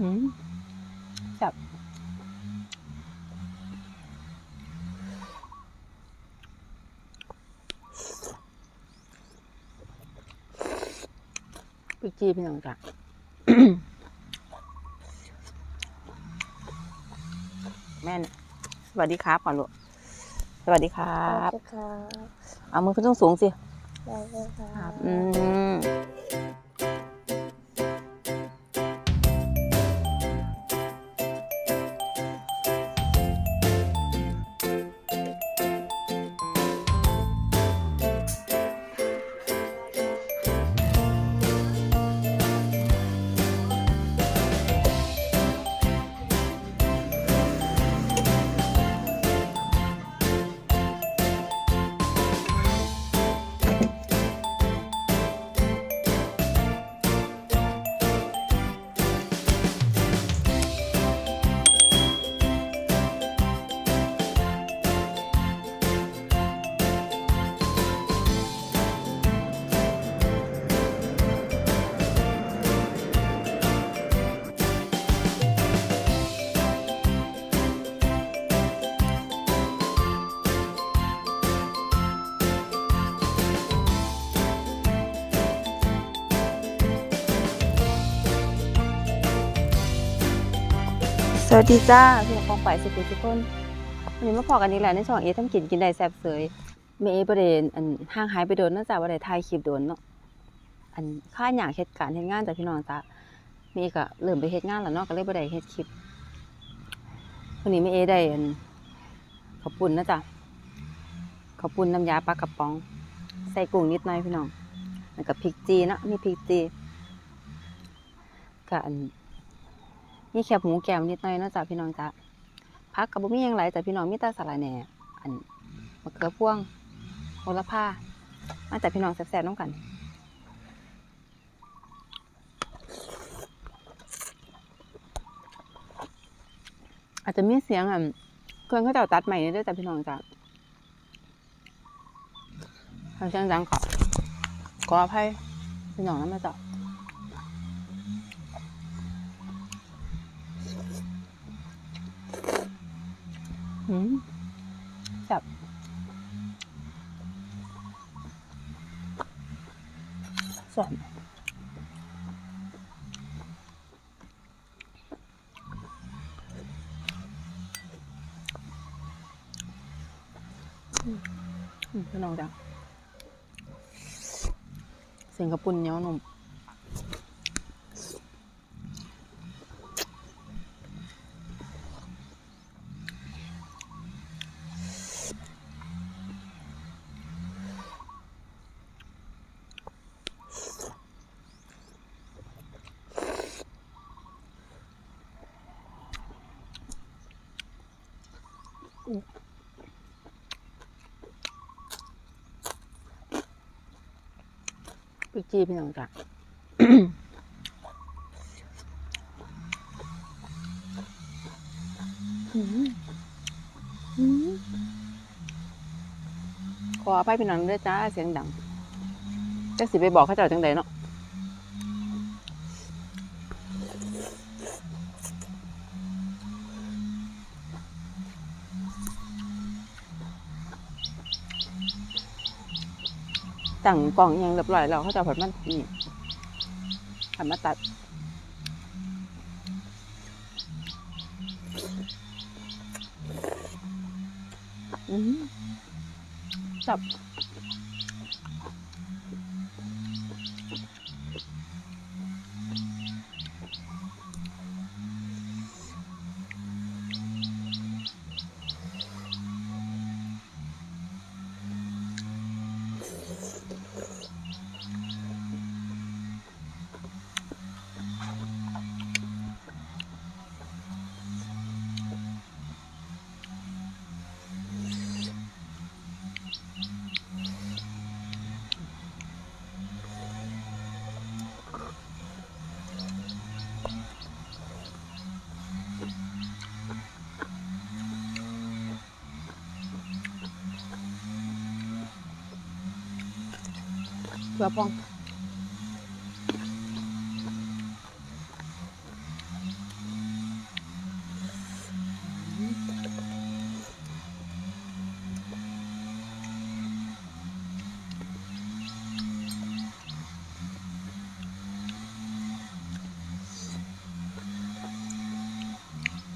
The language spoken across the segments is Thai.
หืมจับปิกจีพี่น้องจ้ะแม่นสวัสดีครับก่อนลูกสวัสดีครับสวัสดีครับเอามือขึ้นสูงๆสิ ได้เลยครับ อืม วัสดีจ้าพี่น้องปองไปสุขุมทุกคนวันนี้มาพอกันอีกแล้วในช่องเอทำกินกินได้แซ่บเสยเมย์ประเด็นอันห่างหายไปโดนเนื่องจากว่าได้ถ่ายคลิปโดนเนาะอันค่าอย่างเหตุการณ์เหตุงานจากพี่น้องจ้าเมย์ก็เริ่มไปเฮ็ดงานแล้วเนาะก็เลยบ่ได้เฮ็ดคลิปวันนี้เมย์ได้อันข้าวปุ้นนะจ๊ะข้าวปุ้นน้ำยาปลากระป๋อง ใส่กุ้งนิดหน่อยพี่น้องแล้วก็พริกจีเนาะมีพริกจีก็อัน มีแคบหมูแก้วนิดหน่อยนะจ้ะพี่น้องจ้ะพักกับบ่มีหยังหลแต่พี่น้องมีต่สาราแหน่อันมะเขือพ่วงโหระพามาจากพี่น้องแซ่บๆน้องกันอาจจะมีเสียงอะเครื่องเขาจ้าตัดใหม่นี่ด้วยจ้ะพี่น้องจ้ะทาเสียงดังขอขออภัยพี่น้องนะมาจ้ะ อืมจับส่วนอืมอืมพี่น้องจ้ะเสียงกระปุ่นเนียวหนุ่ม ปิกจีพี่น้องจ้ะขออภัยพี่น้องด้วยจ้าเสียงดังจะสิไปบอกเขาเจ้าจังใดเนาะ ตั้งกล่องอิหยังเรียบร้อยแล้วเขาจะผลมันนี่ผลมาตัดอืมจับ เพื่อป้อง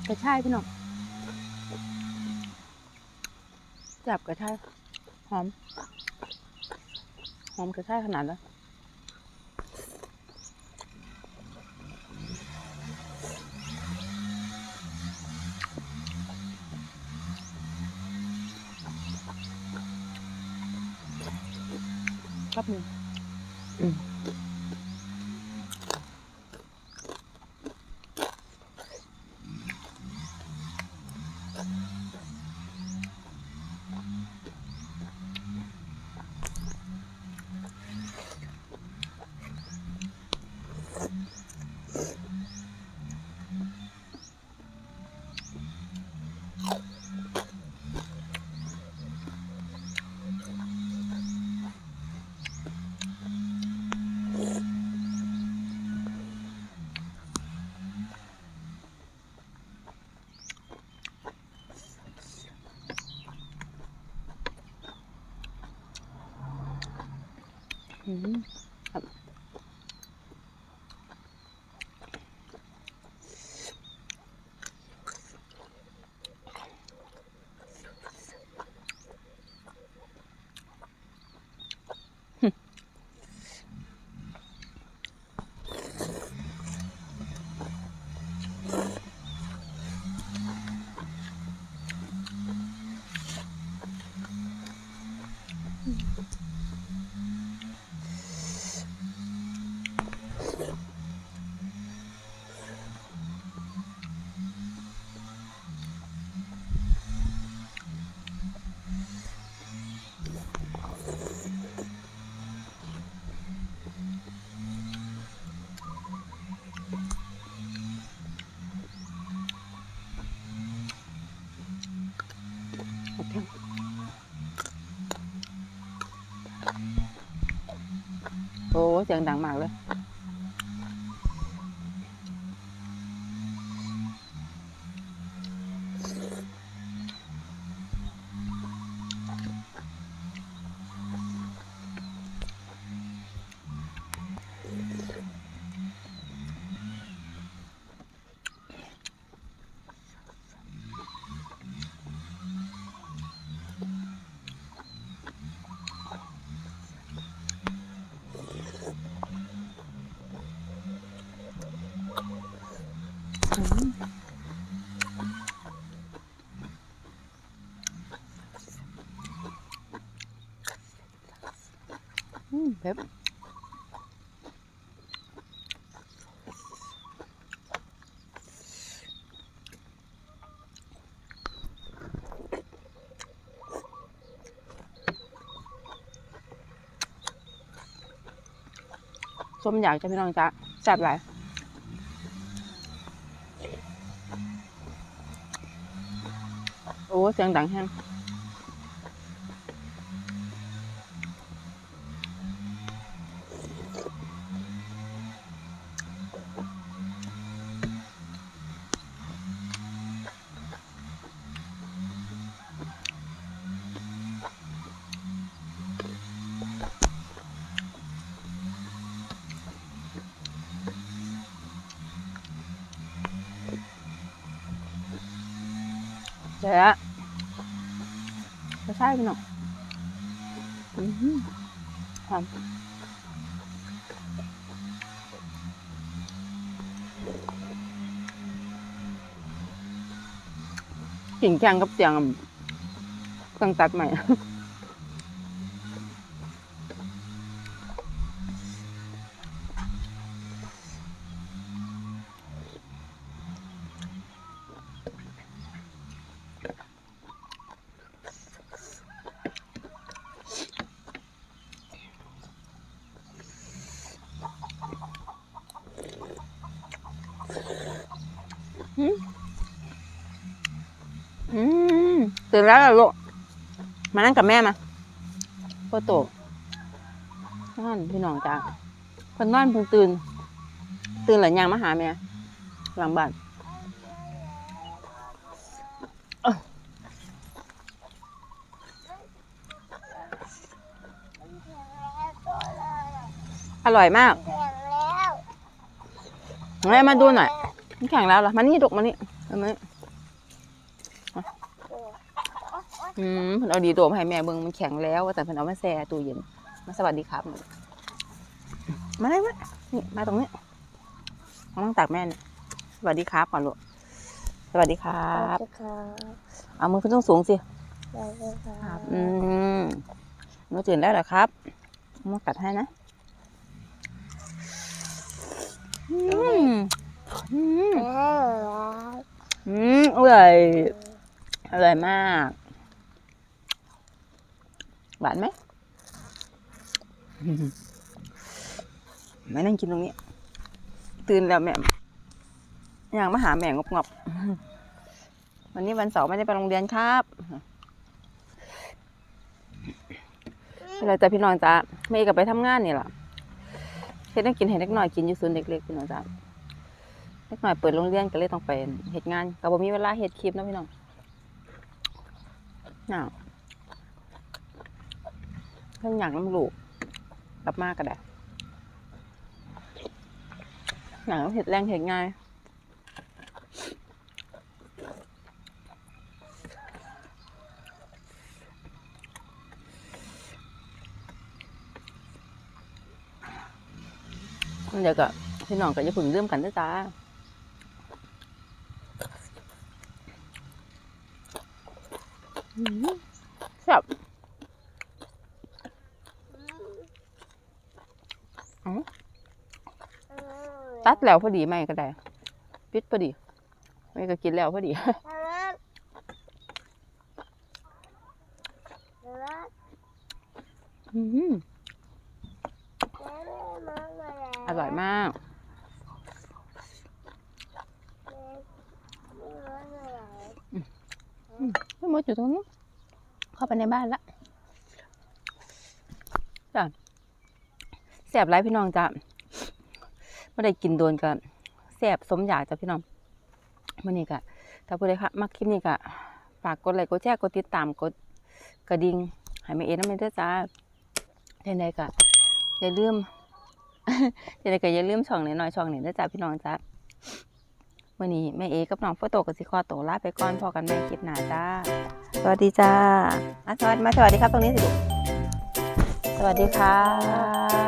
กระชายพี่น้องจับกระชายหอม อมกระชายขนาดแล้วครับหนึ่งอืม อื โอ้เสียงดังมากเลย เผ็ดส้มอยากจะพี่น้องจ้ะแซ่บหลายโอ้ เสียงดังแห้ง เจ๊ไม่ใช่พี่น้องอืมหอมกิ่งแกงกับเตียงอะต้องตัดใหม่ อืมตื่นแล้วเหรอลูกมานั่งกับแม่มาพ่อโตนอนพี่น้องจ้าเพิ่นนอนเพิ่งตื่น ตื่นหรือยังมาหาแม่หลังบ้านเอ้ออร่อยมากแข็งแล้วแม่มาดูหน่อย มันแข็งแล้วเหรอมานี่ดกมานี่เอามาอืมเพิ่นเอาดีโดมให้แม่เบิ่งมันแข็งแล้วแต่เพิ่นเอามาแช่ตู้เย็นมาสวัสดีครับ มาได้ไหมนี่มาตรงนี้มานั่งตักแม่เนี่ยสวัสดีครับก่อนลูกสวัสดีครับเอามือขึ้นต้องสูงสิครัอืมหนูตื่นได้เหรอครับมากัดให้นะ อืม อืมอืมอร่อยอร่อยมาก หวานไหมไม่นั่งกินตรงนี้ ตื่นแล้วแม่อย่ากมาหาแม่งบงบวันนี้วันเสาร์ไม่ได้ไปโรงเรียนครับอะไรจ้ะพี่น้องจ้าเมย์กับไปทำงานนี่หละเฮ็ดให้กินให้เล็กหน่อยกินอยู่ศูนย์เด็กๆพี่น้องจ้า เล็กหน่อยเปิดโรงเรียนก็เลยต้องไปเฮ็ดงานก็บ่มีเวลาเฮ็ดคลิปนะพี่น้องน่าเพิ่งอย่ากน้ำลูกกลับมากก็ได้อยากเฮ็ดแรงเฮ็ดง่ายเดี๋ยวก็พี่น้องก็จะพึ่งเริ่มกันด้อจ้า อืม แซ่บตัดแล้วพอดีไหมก็ได้ ปิดพอดีไม่ก็กินแล้วพอดีอืมอร่อยมาก ไม่หมดอยู่ตรงนู้นเข้าไปในบ้านละจ้ะแสบไรพี่น้องจ้ะไม่ได้กินโดนกันแสบสมอยากจ้ะพี่น้องมื่อนี้กะถ้าผู้ใดค่ะมักคลิปนี้กะฝากกดไลค์กดแชร์กดติดตามกดกระดิ่งให้แม่เอ็น้ำมันด้วยจ้าเท่าใดกะอย่าลืมเท่าใดกะอย่าลืมช่องหน้อยๆช่องหนี้ด้วยจ้าพี่น้องจ้า มื่อนี้แม่เอกับน้องโฟโตกับสิคอโตวลาไปก่อนพอกันแม่คลิปหน้าจ้า สวัสดีจ้าอะสวัสดีมาสวัสดีครับตรงนี้สิลูกสวัสดีครับ